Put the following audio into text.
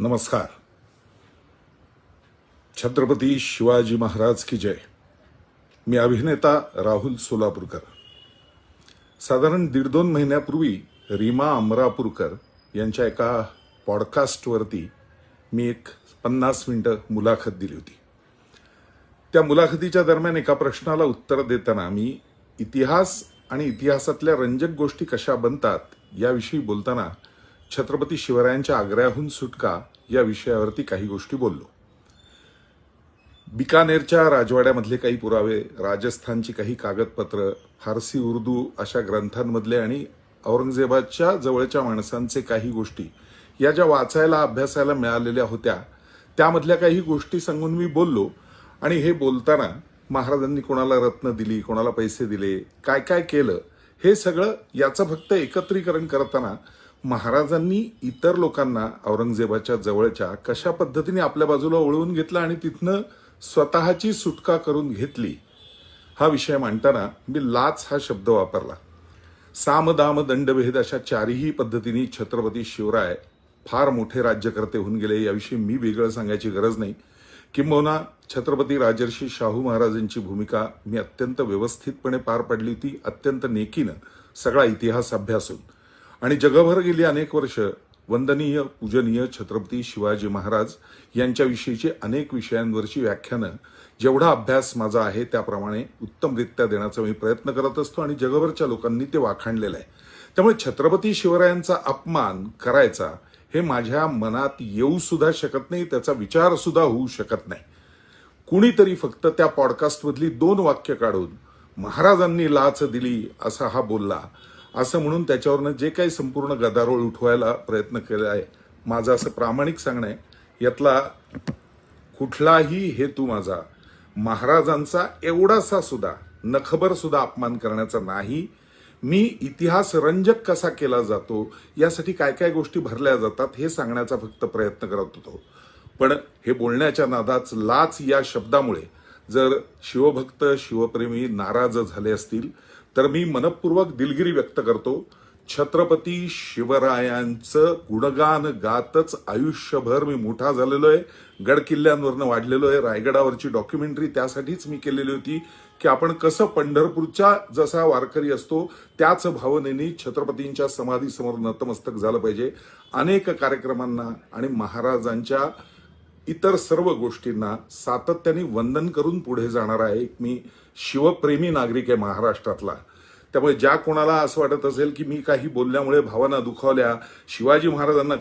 नमस्कार. छत्रपती शिवाजी महाराज की जय. मी अभिनेता राहुल सोलापूरकर. साधारण दीड दोन महिन्यापूर्वी रीमा अमरापूरकर यांच्या एका पॉडकास्टवरती मी एक पन्नास मिनिटं मुलाखत दिली होती. त्या मुलाखतीच्या दरम्यान एका प्रश्नाला उत्तर देताना मी इतिहास आणि इतिहासातल्या रंजक गोष्टी कशा बनतात याविषयी बोलताना छत्रपती शिवरायांच्या आग्र्याहून सुटका या विषयावरती काही गोष्टी बोललो. बिकानेरच्या राजवाड्यामधले काही पुरावे राजस्थानची काही कागदपत्र फारसी उर्दू अशा ग्रंथांमधले आणि औरंगजेबाच्या जवळच्या माणसांचे काही गोष्टी या ज्या वाचायला अभ्यासायला मिळालेल्या होत्या त्यामधल्या काही गोष्टी सांगून मी बोललो आणि हे बोलताना महाराजांनी कोणाला रत्न दिली कोणाला पैसे दिले काय काय केलं हे सगळं याचं फक्त एकत्रीकरण करताना महाराजांनी इतर लोकांना औरंगजेबाच्या जवळच्या कशा पद्धतीने आपल्या बाजूला ओळवून घेतलं आणि तिथनं स्वतःची सुटका करून घेतली हा विषय मांडताना मी लाच हा शब्द वापरला. साम दाम दंडभेद अशा चारही पद्धतीने छत्रपती शिवराय फार मोठे राज्यकर्ते होऊन गेले. याविषयी मी वेगळं सांगायची गरज नाही. किंबहुना छत्रपती राजर्षी शाहू महाराजांची भूमिका मी अत्यंत व्यवस्थितपणे पार पाडली. होती अत्यंत नेकीनं सगळा इतिहास अभ्यासून आणि जगभर गेली अनेक वर्ष वंदनीय पूजनीय छत्रपती शिवाजी महाराज यांच्याविषयीची अनेक विषयांवरची व्याख्यानं जेवढा अभ्यास माझा आहे त्याप्रमाणे उत्तमरित्या देण्याचा मी प्रयत्न करत असतो आणि जगभरच्या लोकांनी ते वाखाणलेलं आहे. त्यामुळे छत्रपती शिवरायांचा अपमान करायचा हे माझ्या मनात येऊ सुद्धा शकत नाही त्याचा विचार सुद्धा होऊ शकत नाही. कुणीतरी फक्त त्या पॉडकास्टमधली दोन वाक्य काढून महाराजांनी लाच दिली असा हा बोलला. असं म्हणून त्याच्यावरनं जे काही संपूर्ण गदारोळ उठवायला प्रयत्न केला आहे माझं असं प्रामाणिक सांगणं आहे यातला कुठलाही हेतू माझा महाराजांचा एवढासा सुद्धा नखबर सुद्धा अपमान करण्याचा नाही. मी इतिहास रंजक कसा केला जातो यासाठी काय काय गोष्टी भरल्या जातात हे सांगण्याचा फक्त प्रयत्न करत होतो. पण हे बोलण्याच्या नादाच लाच या शब्दामुळे जर शिवभक्त शिवप्रेमी नाराज झाले असतील तर मी मनपूर्वक दिलगिरी व्यक्त करतो छत्रपती शिवरायांचं गुणगान गातच आयुष्यभर मी मोठा झालेलो आहे. गड किल्ल्यांवरनं वाढलेलो आहे. रायगडावरची डॉक्युमेंटरी त्यासाठीच मी केलेली होती की आपण कसं पंढरपूरच्या जसा वारकरी असतो त्याच भावनेने छत्रपतींच्या समाधीसमोर नतमस्तक झालं पाहिजे. अनेक कार्यक्रमांना आणि महाराजांच्या इतर सर्व गोष्टींना सातत्याने वंदन करून पुढे जाणारा आहे मी शिवप्रेमी नागरिक आहे महाराष्ट्रातला. त्यामुळे ज्या कोणाला असं वाटत असेल की मी काही बोलल्यामुळे भावना दुखावल्या शिवाजी महाराजांना